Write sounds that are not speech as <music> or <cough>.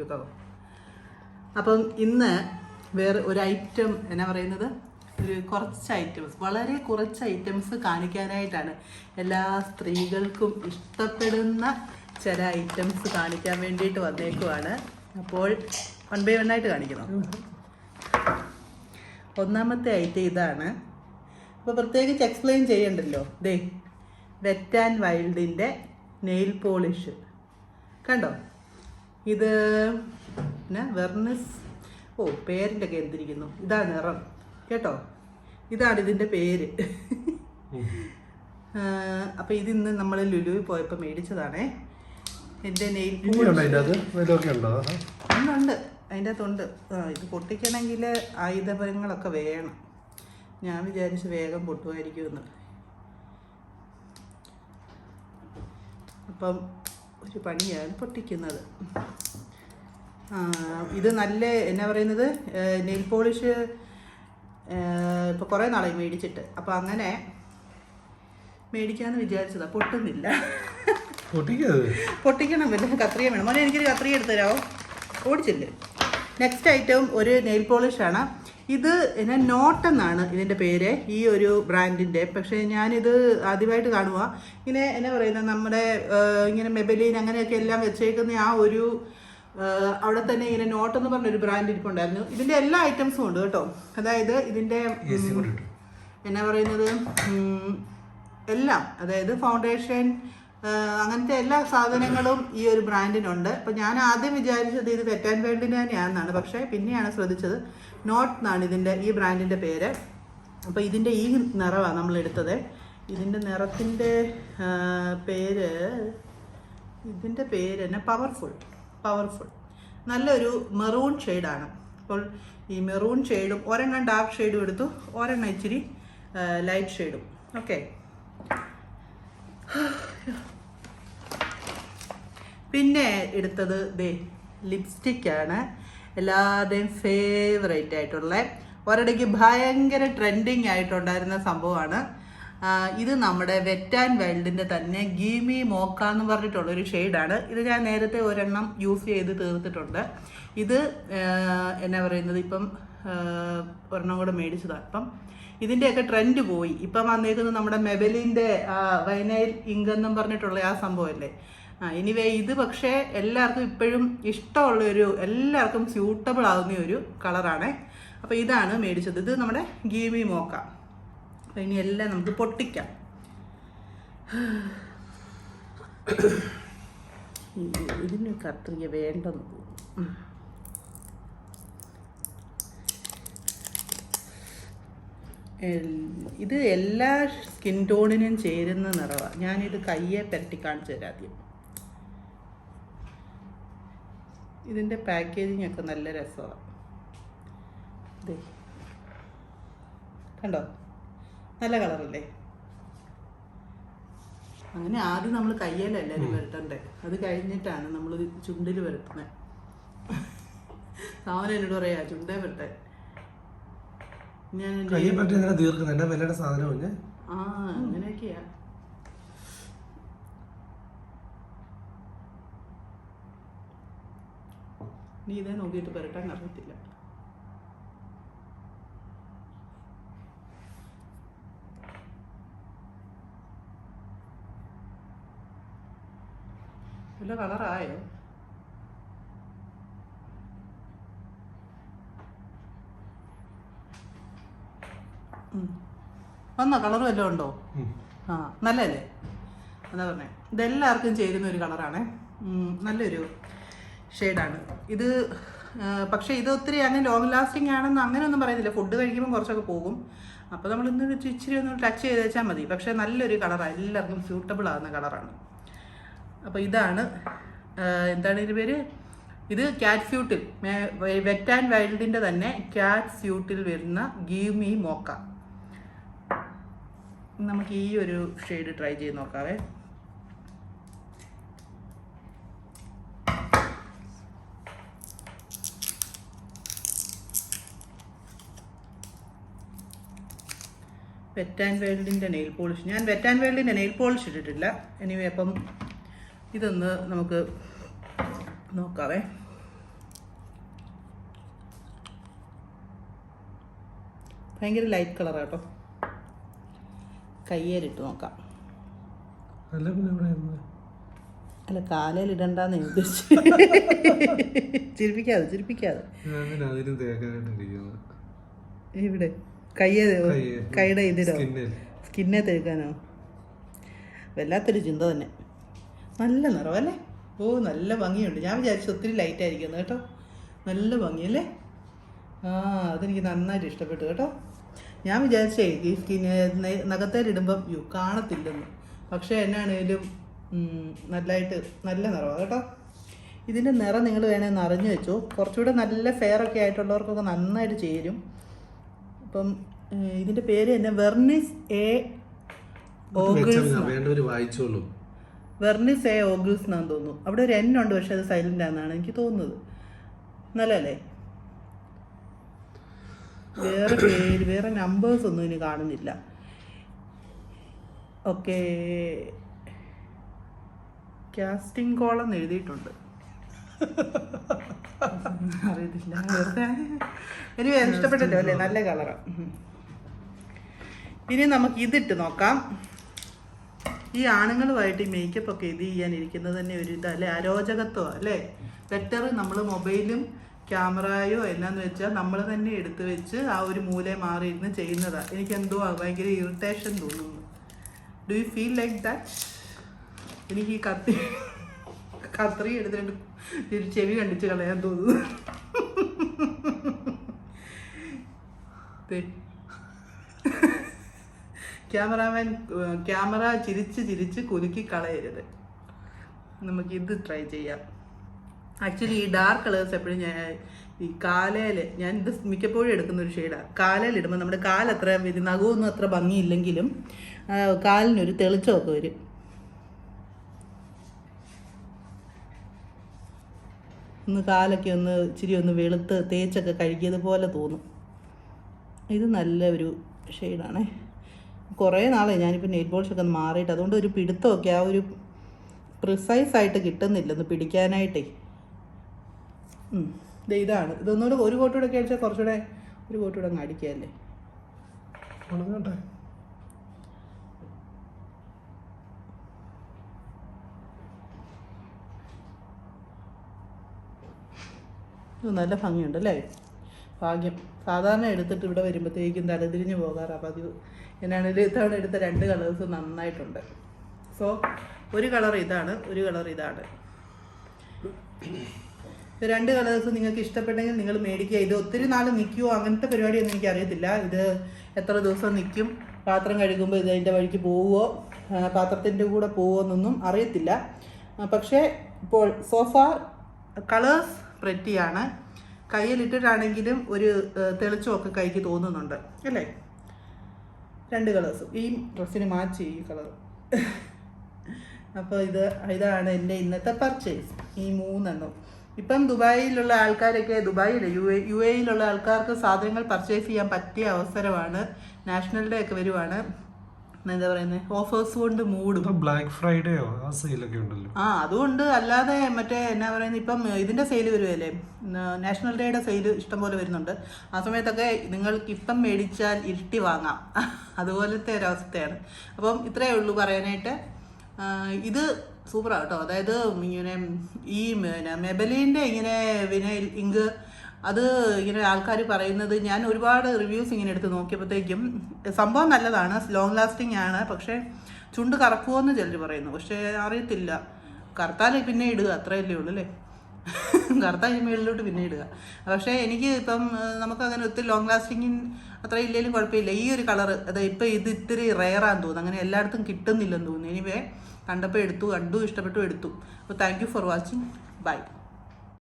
വെക്കാമോ അപ്പം ഇന്ന് വേറെ ഒരു ഐറ്റം എന്നാ പറയുന്നത്? ഒരു കുറച്ച് ഐറ്റംസ് വളരെ കുറച്ച് ഐറ്റംസ് കാണിക്കാനായിട്ടാണ് എല്ലാ സ്ത്രീകൾക്കും ഇഷ്ടപ്പെടുന്ന ചില ഐറ്റംസ് കാണിക്കാൻ വേണ്ടിയിട്ട് വന്നേക്കുവാണ്. അപ്പോൾ വൺ ബൈ വൺ ആയിട്ട് കാണിക്കണം ഒന്നാമത്തെ ഐറ്റം ഇതാണ്. അപ്പോൾ പ്രത്യേകിച്ച് എക്സ്പ്ലെയിൻ ചെയ്യണ്ടല്ലോ. ദേ വെറ്റ് ആൻഡ് വൈൽഡിന്റെ നെയിൽ പോളിഷ് കണ്ടോ? ഇത് പിന്നെ വെർണസ്. ഓ പേരിന്റെ ഒക്കെ എന്തിരിക്കുന്നു? ഇതാ നിറം. കേട്ടോ? ഇതാണ് ഇതിന്റെ പേര്. അപ്പോൾ ഇതിന്ന് നമ്മൾ ലുലുവിൽ പോയപ്പോൾ മേടിച്ചതാണേ. എന്റെ നെയിൽ ഉണ്ടോ അതിന്റെ അകത്തുണ്ട്. ആ ഇത് പൊട്ടിക്കണമെങ്കിൽ ആയുധപരങ്ങളൊക്കെ വേണം. ഞാൻ വിചാരിച്ച് വേഗം പൊട്ടുമായിരിക്കുമെന്ന്. അപ്പം ഒരു പണിയാണ് പൊട്ടിക്കുന്നത്. ഇത് നല്ല എന്നാ പറയുന്നത് നെയിൽ പോളിഷ് ഇപ്പോൾ കുറേ നാളായി മേടിച്ചിട്ട്. അപ്പോൾ അങ്ങനെ മേടിക്കാമെന്ന് വിചാരിച്ചതാണ് പൊട്ടുന്നില്ല. പൊട്ടിക്കണം വല്ല കത്രിക വേണം. മോനെ എനിക്കൊരു കത്രിക എടുത്തു തരാമോ ഓടിച്ചില്ലേ. നെക്സ്റ്റ് ഐറ്റവും ഒരു നെയിൽ പോളിഷാണ്. ഇത് എന്നെ നോട്ട് എന്നാണ് ഇതിന്റെ പേര് ഈ ഒരു ബ്രാൻഡിന്റെ പക്ഷേ ഞാനിത് ആദ്യമായിട്ട് കാണുക ഇങ്ങനെ എന്നാ പറയുന്നത് നമ്മുടെ ഇങ്ങനെ മെബലീൻ അങ്ങനെയൊക്കെ എല്ലാം വെച്ചേക്കുന്ന ആ ഒരു അവിടെ തന്നെ ഇങ്ങനെ നോട്ട് എന്ന് പറഞ്ഞൊരു ബ്രാൻഡ് ഇരിപ്പുണ്ടായിരുന്നു. ഇതിന്റെ എല്ലാ ഐറ്റംസും ഉണ്ട് കേട്ടോ. അതായത് ഇതിന്റെ എന്നാ പറയുന്നത് എല്ലാം. അതായത് ഫൗണ്ടേഷൻ അങ്ങനത്തെ എല്ലാ സാധനങ്ങളും ഈ ഒരു ബ്രാൻഡിനുണ്ട്. അപ്പം ഞാൻ ആദ്യം വിചാരിച്ചത് ഇത് വെറ്റാൻ വേൾഡിന് തന്നെയാണെന്നാണ്. പക്ഷേ പിന്നെയാണ് ശ്രദ്ധിച്ചത് നോട്ട് എന്നാണ് ഇതിന്റെ ഈ ബ്രാൻഡിന്റെ പേര്. അപ്പോൾ ഇതിന്റെ ഈ നിറമാണ് നമ്മൾ എടുത്തത്. ഇതിന്റെ നിറത്തിന്റെ പേര് ഇതിന്റെ പേര് തന്നെ പവർഫുൾ പവർഫുൾ. നല്ലൊരു മെറൂൺ ഷെയ്ഡാണ്. അപ്പോൾ ഈ മെറൂൺ ഷെയ്ഡും ഒരെണ്ണം ഡാർക്ക് ഷെയ്ഡും എടുത്തു ഒരെണ്ണം ഇച്ചിരി ലൈറ്റ് ഷെയ്ഡും. ഓക്കെ. പിന്നെ എടുത്തത് ദേ ലിപ്സ്റ്റിക്കാണ് എല്ലാവരുടെയും ഫേവറേറ്റ് ആയിട്ടുള്ള ഒരിടയ്ക്ക് ഭയങ്കര ട്രെൻഡിങ് ആയിട്ടുണ്ടായിരുന്ന സംഭവമാണ്. ഇത് നമ്മുടെ വെറ്റ് ആൻഡ് വൈൽഡിന്റെ തന്നെ ഗീമി മോക്ക എന്ന് പറഞ്ഞിട്ടുള്ള ഒരു ഷെയ്ഡാണ് ഇത് ഞാൻ നേരത്തെ ഒരെണ്ണം യൂസ് ചെയ്ത് തീർത്തിട്ടുണ്ട്. ഇത് എന്നാ പറയുന്നത്? ഇപ്പം ഒരെണ്ണം കൂടെ മേടിച്ചതാണ് ഇപ്പം ഇതിന്റെയൊക്കെ ട്രെൻഡ് പോയി. ഇപ്പം വന്നേക്കുന്നത് നമ്മുടെ മെബലിന്റെ വൈനൈൽ ഇങ്ക് എന്നും പറഞ്ഞിട്ടുള്ള ആ സംഭവമല്ലേ? എനിവേ ഇത് പക്ഷേ എല്ലാവർക്കും ഇപ്പോഴും ഇഷ്ടമുള്ള ഒരു എല്ലാവർക്കും സ്യൂട്ടബിൾ ആകുന്ന ഒരു കളറാണ് അപ്പോൾ ഇതാണ് മേടിച്ചത്. ഇത് നമ്മുടെ ഗീമി മോക്ക. അപ്പോൾ ഇനി എല്ലാം നമുക്ക് പൊട്ടിക്കാം. ഇതിന് കത്രിക വേണ്ടെന്ന് തോന്നുന്നു. ഇത് എല്ലാ സ്കിൻ ടോണിനും ചേരുന്ന നിറവാണ് ഞാനിത് കയ്യെ പരട്ടി കാണിച്ചു തരാം ആദ്യം. ഇതിന്റെ പാക്കേജിങ് ഒക്കെ നല്ല രസമാണ്. കണ്ടോ? നല്ല കളറല്ലേ അങ്ങനെ ആദ്യം നമ്മൾ കയ്യിലല്ല എല്ലാവരും വരട്ടണ്ടേ അത് കഴിഞ്ഞിട്ടാണ് നമ്മൾ ചുണ്ടിൽ വരട്ടുന്നത് സാധനം എന്നോട് പറയാ ചുണ്ടേ വരട്ടെ ഞാൻ എന്റെ- കയ്യെ പറ്റി എന്തിനാ തീർക്കുന്നത് എന്റെ വിലയുടെ സാധനം കുഞ്ഞ് ആ അങ്ങനെയൊക്കെയാ. നീ ഇതേ നോക്കിയിട്ട് പുരട്ടാൻ അറിയത്തില്ല. വല്ല കളറായോ? വന്നോ? കളർ വല്ലതും ഉണ്ടോ? ആ നല്ലല്ലേ എന്താ പറഞ്ഞേ. ഇതെല്ലാവർക്കും ചേരുന്ന ഒരു കളറാണ്. നല്ലൊരു ഷെയ്ഡാണ്. ഇത് പക്ഷേ ഇത് ഒത്തിരി അങ്ങനെ ലോങ് ലാസ്റ്റിംഗ് ആണെന്ന് അങ്ങനെയൊന്നും പറയുന്നില്ല. ഫുഡ് കഴിക്കുമ്പോൾ കുറച്ചൊക്കെ പോകും. അപ്പോൾ നമ്മൾ ഇന്ന് ഇച്ചിരി ഒന്ന് ടച്ച് ചെയ്ത് വെച്ചാൽ മതി. പക്ഷേ നല്ലൊരു കളറാണ് എല്ലാവർക്കും സ്യൂട്ടബിൾ ആകുന്ന കളറാണ്. അപ്പോൾ ഇതാണ് എന്താണ് ഇതിന്റെ പേര്? ഇത് ക്യാറ്റ് ഫ്യൂട്ടിൽ വെറ്റ് ആൻഡ് വൈൽഡിന്റെ തന്നെ ക്യാറ്റ് ഫ്യൂട്ടിൽ വരുന്ന ഗീവ് മീ മോക്ക. നമുക്ക് ഈ ഒരു ഷെയ്ഡ് ട്രൈ ചെയ്ത് നോക്കാവേ. വെറ്റ് ആൻഡ് വേൾഡിന്റെ നെയിൽ പോളിഷ് ഞാൻ വെറ്റ് ആൻഡ് വേൾഡിന്റെ നെയിൽ പോളിഷ് ഇട്ടിട്ടില്ല. എനിവേ അപ്പം ഇതൊന്ന് നമുക്ക് നോക്കാവേ. ഭയങ്കര ലൈറ്റ് കളറാട്ടോ കയ്യേലിട്ട് നോക്കാം. അല്ല കാലയിൽ ഇടണ്ടെന്ന് ഉദ്ദേശിച്ചു ചിരിപ്പിക്കാതെ ചിരിപ്പിക്കാതെ. ഇവിടെ കയ്യെ. കൈയുടെ ഇതിലോ? സ്കിന്നിൽ. സ്കിന്നെ തേക്കാനോ? വല്ലാത്തൊരു ചിന്ത തന്നെ. നല്ല നിറവ് അല്ലേ? ഓ നല്ല ഭംഗിയുണ്ട്. ഞാൻ വിചാരിച്ചു ഒത്തിരി ലൈറ്റ് ആയിരിക്കുന്നു കേട്ടോ. നല്ല ഭംഗിയല്ലേ ആ അതെനിക്ക് നന്നായിട്ട് ഇഷ്ടപ്പെട്ടു കേട്ടോ. ഞാൻ വിചാരിച്ചേ ഈ സ്കിന് നഖത്തേലിടുമ്പം യു കാണത്തില്ലെന്ന്. പക്ഷേ എന്നാണേലും നല്ലതായിട്ട് നല്ല നിറമാണ് കേട്ടോ. ഇതിന്റെ നിറം നിങ്ങൾ വേണേൽ നിറഞ്ഞു വെച്ചു. കുറച്ചുകൂടെ നല്ല ഫെയർ ഒക്കെ ആയിട്ടുള്ളവർക്കൊക്കെ നന്നായിട്ട് ചേരും. ഇപ്പം ഇതിന്റെ പേര് തന്നെ വെർണിസ് എ വായിച്ചോളൂ. വെർണിസ് എ ഓഗിൾസ് എന്നാന്ന് തോന്നുന്നു. അവിടെ ഒരു എൻ ഉണ്ട് പക്ഷെ അത് സൈലന്റ് ആണെന്നാണ് എനിക്ക് തോന്നുന്നത്. നല്ലല്ലേ വേറെ പേര് വേറെ നമ്പേഴ്സ് ഒന്നും ഇനി കാണുന്നില്ല. ഓക്കെ കാസ്റ്റിംഗ് കോൾ എന്ന് എഴുതിയിട്ടുണ്ട്. അറിയത്തില്ല. വെറുതെ. എനിക്ക് ഇഷ്ടപ്പെട്ടല്ലോ അല്ലേ? നല്ല കളറാണ് ഇനി നമുക്ക് ഇതിട്ട് നോക്കാം. ഈ ആണുങ്ങളുമായിട്ട് ഈ മേക്കപ്പ് ഒക്കെ ഇത് ചെയ്യാനിരിക്കുന്നത് തന്നെ ഒരു ഇതല്ലേ? അരോചകത്വം അല്ലേ? ബെറ്റർ നമ്മൾ മൊബൈലും ക്യാമറയോ എന്നാന്ന് വെച്ചാൽ നമ്മൾ തന്നെ എടുത്തു വെച്ച് ആ ഒരു ഇരുന്ന് ചെയ്യുന്നതാ. എനിക്ക് എന്തോ ഭയങ്കര ഇറിറ്റേഷൻ തോന്നുന്നു. Do you feel like that എനിക്ക് ഈ കത്തി കത്രി എടുത്തിട്ട് ചെവി കണ്ടിച്ച് കളയാൻ തോന്നുന്നു. ക്യാമറാമാൻ ക്യാമറ ചിരിച്ച് ചിരിച്ച് കുലുക്കി കളയരുത്. നമുക്ക് ഇത് ട്രൈ ചെയ്യാം. ആക്ച്വലി ഈ ഡാർക്ക് കളേഴ്സ് എപ്പോഴും ഞാൻ ഈ കാലയിൽ ഞാൻ ഇത് മിക്കപ്പോഴും എടുക്കുന്ന ഒരു ഷെയ്ഡാണ് കാലയിൽ ഇടുമ്പോൾ നമ്മുടെ കാലത്ര നഖമൊന്നും അത്ര ഭംഗിയില്ലെങ്കിലും കാലിനൊരു തെളിച്ചമൊക്കെ വരും. ഒന്ന് കാലൊക്കെ ഒന്ന് ഇച്ചിരി ഒന്ന് വെളുത്ത് തേച്ചൊക്കെ കഴുകിയതുപോലെ തോന്നും. ഇത് നല്ല ഒരു ഷെയ്ഡാണേ കുറേ നാളെ ഞാനിപ്പോൾ നെയിൽ പോളിഷൊക്കെ ഒന്ന് മാറിയിട്ട് അതുകൊണ്ട് ഒരു പിടുത്തമൊക്കെ ആ ഒരു പ്രിസൈസ് ആയിട്ട് കിട്ടുന്നില്ല. ഒന്ന് പിടിക്കാനായിട്ടേ. ഇതാണ്. ഇതൊന്നുകൂടെ ഒരു കോട്ടൂടെ ഒക്കെ അടിച്ചാൽ കുറച്ചുകൂടെ ഒരു കോട്ടൂടെ അങ്ങ് അടിക്കാല്ലേ ഉണങ്ങട്ടെ. നല്ല ഭംഗിയുണ്ട് അല്ലേ? ഭാഗ്യം. സാധാരണ എടുത്തിട്ട് ഇവിടെ വരുമ്പോഴത്തേക്കും തലതിരിഞ്ഞ് പോകാറാണ് പതിവ്. എന്നാണെങ്കിലും ഇത്തവണ എടുത്ത രണ്ട് കളേഴ്സ് നന്നായിട്ടുണ്ട്. സോ ഒരു കളർ ഇതാണ് ഒരു കളർ ഇതാണ്. ഇത് രണ്ട് കളേഴ്സ് നിങ്ങൾക്ക് ഇഷ്ടപ്പെട്ടെങ്കിൽ നിങ്ങൾ മേടിക്കുക. ഇത് ഒത്തിരി നാൾ നിൽക്കുമോ അങ്ങനത്തെ പരിപാടിയൊന്നും എനിക്ക് അറിയത്തില്ല ഇത് എത്ര ദിവസം നിൽക്കും? പാത്രം കഴുകുമ്പോൾ ഇത് അതിന്റെ വഴിക്ക് പോവുമോ പാത്രത്തിന്റെ കൂടെ പോവുമോ എന്നൊന്നും അറിയത്തില്ല. പക്ഷേ ഇപ്പോൾ സോഫ കളേഴ്സ് പ്രറ്റിയാണ് കയ്യിലിട്ടിട്ടാണെങ്കിലും ഒരു തെളിച്ചമൊക്കെ കൈക്ക് തോന്നുന്നുണ്ട്. അല്ലേ? രണ്ട് കളേഴ്സും. ഈ ഡ്രസ്സിന് മാച്ച് ഈ കളർ. <laughs> അപ്പോൾ ഇത് ഇതാണ് എന്റെ ഇന്നത്തെ പർച്ചേസ്. ഈ മൂന്നെണ്ണം. ഇപ്പം ദുബായിലുള്ള ആൾക്കാരൊക്കെ ദുബായിൽ യു എ യു എയിലുള്ള ആൾക്കാർക്ക് സാധനങ്ങൾ പർച്ചേസ് ചെയ്യാൻ പറ്റിയ അവസരമാണ്. നാഷണൽ ഡേ ഒക്കെ വരുവാണ്. എന്താ പറയുന്നത് ഓഫേഴ്സ് കൊണ്ട് മൂടും. ബ്ലാക്ക് ഫ്രൈഡേയോ ആ സെയിലൊക്കെ ഉണ്ടല്ലോ. ആ അതുകൊണ്ട് അല്ലാതെ മറ്റേ എന്നാ പറയുന്നത് ഇപ്പം ഇതിന്റെ സെയിൽ വരുമല്ലേ നാഷണൽ ഡേയുടെ സെയിൽ ഇഷ്ടംപോലെ വരുന്നുണ്ട്. ആ സമയത്തൊക്കെ നിങ്ങൾക്ക് ഇപ്പം മേടിച്ചാൽ ഇരട്ടി വാങ്ങാം. അതുപോലത്തെ ഒരവസ്ഥയാണ്. അപ്പം ഇത്രയേ ഉള്ളൂ പറയാനായിട്ട്. ഇത് സൂപ്പറാണ് കേട്ടോ അതായത് ഇങ്ങനെ ഈ പിന്നെ മെബലീന്റെ ഇങ്ങനെ പിന്നെ ഇങ്ക് അത് ഇങ്ങനെ ആൾക്കാർ പറയുന്നത് ഞാൻ ഒരുപാട് റിവ്യൂസ് ഇങ്ങനെ എടുത്ത് നോക്കിയപ്പോഴത്തേക്കും സംഭവം നല്ലതാണ് ലോങ് ലാസ്റ്റിംഗ് ആണ് പക്ഷേ ചുണ്ട് കറക്കുമെന്ന് ചിലർ പറയുന്നു. പക്ഷേ അറിയത്തില്ല. കറുത്താൽ പിന്നെ ഇടുക അത്രയല്ലേ ഉള്ളൂ അല്ലേ? കറുത്താൽ മേളിലോട്ട് പിന്നെ ഇടുക. പക്ഷേ എനിക്ക് ഇപ്പം നമുക്ക് അങ്ങനെ ഒത്തിരി ലോങ് ലാസ്റ്റിംഗ് അത്ര ഇല്ലെങ്കിലും കുഴപ്പമില്ല. ഈ ഒരു കളർ അതായത് ഇപ്പം ഇത് ഇത്തിരി റെയറാന്ന് തോന്നുന്നു. അങ്ങനെ എല്ലായിടത്തും കിട്ടുന്നില്ലെന്ന് തോന്നുന്നു. എനിവേ കണ്ടപ്പോൾ എടുത്തു കണ്ടു ഇഷ്ടപ്പെട്ടു എടുത്തു. അപ്പോൾ thank you for watching bye